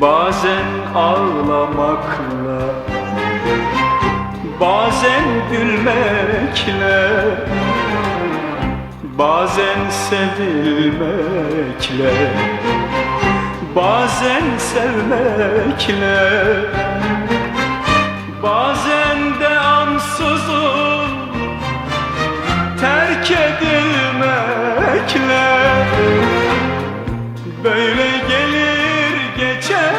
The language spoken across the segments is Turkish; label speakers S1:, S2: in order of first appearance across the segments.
S1: Bazen ağlamakla Bazen gülmekle Bazen sevilmekle Bazen sevmekle Bazen de ansızın Terk edilmekle. Böyle gelir geçer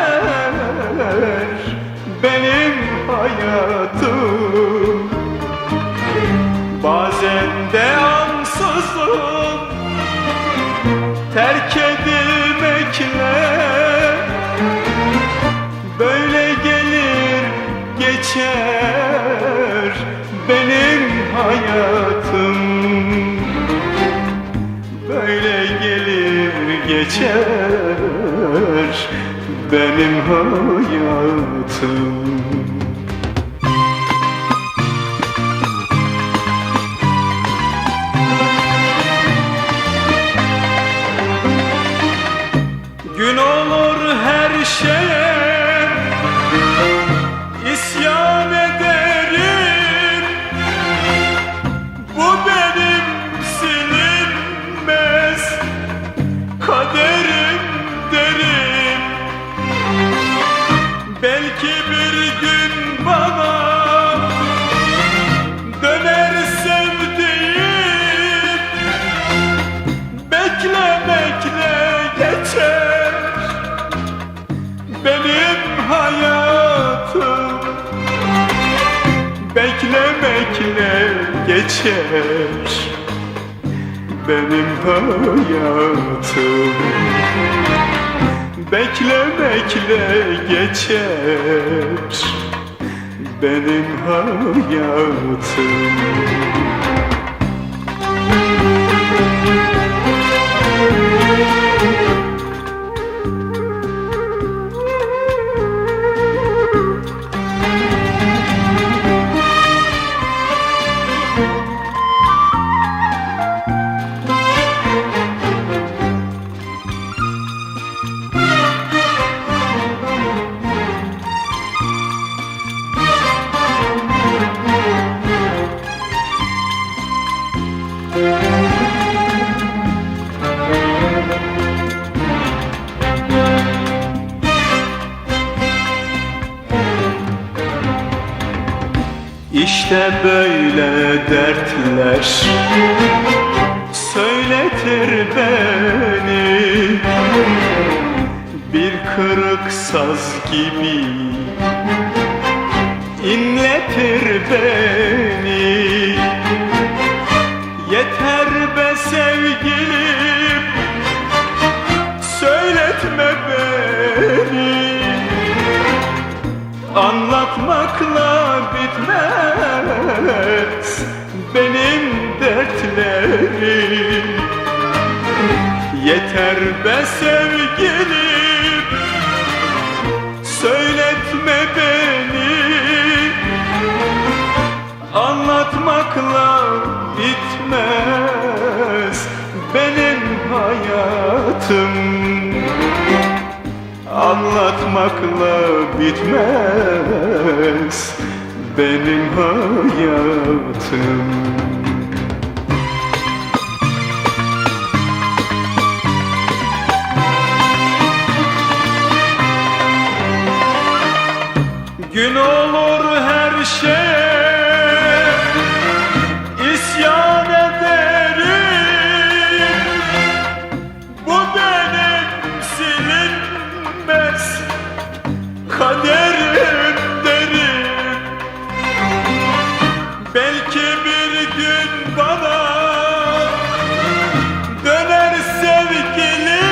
S1: benim hayatım. Bazen de ansızın terk edilmekle Böyle gelir geçer benim hayatım. Böyle gelir geçer benim hayatım. Gün olur her şeye geçer benim hayatım. Bekle bekle geçer benim hayatım İşte böyle dertler söyletir beni. Bir kırık saz gibi inletir beni. Yeter be sevgilim söyletme beni. Anlatmakla benim dertlerim. Yeter be sevgilim söyletme beni. Anlatmakla bitmez benim hayatım. Anlatmakla bitmez benim hayatım. Gün olur her şeye Belki bir gün bana döner sevgilim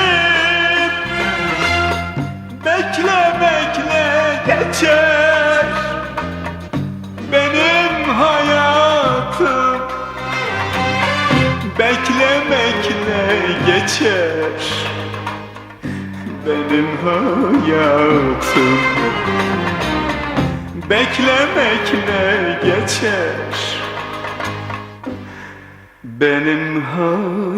S1: Bekle bekle geçer benim hayatım. Bekle bekle geçer benim hayatım Bekle bekle geçer? Benim hayatım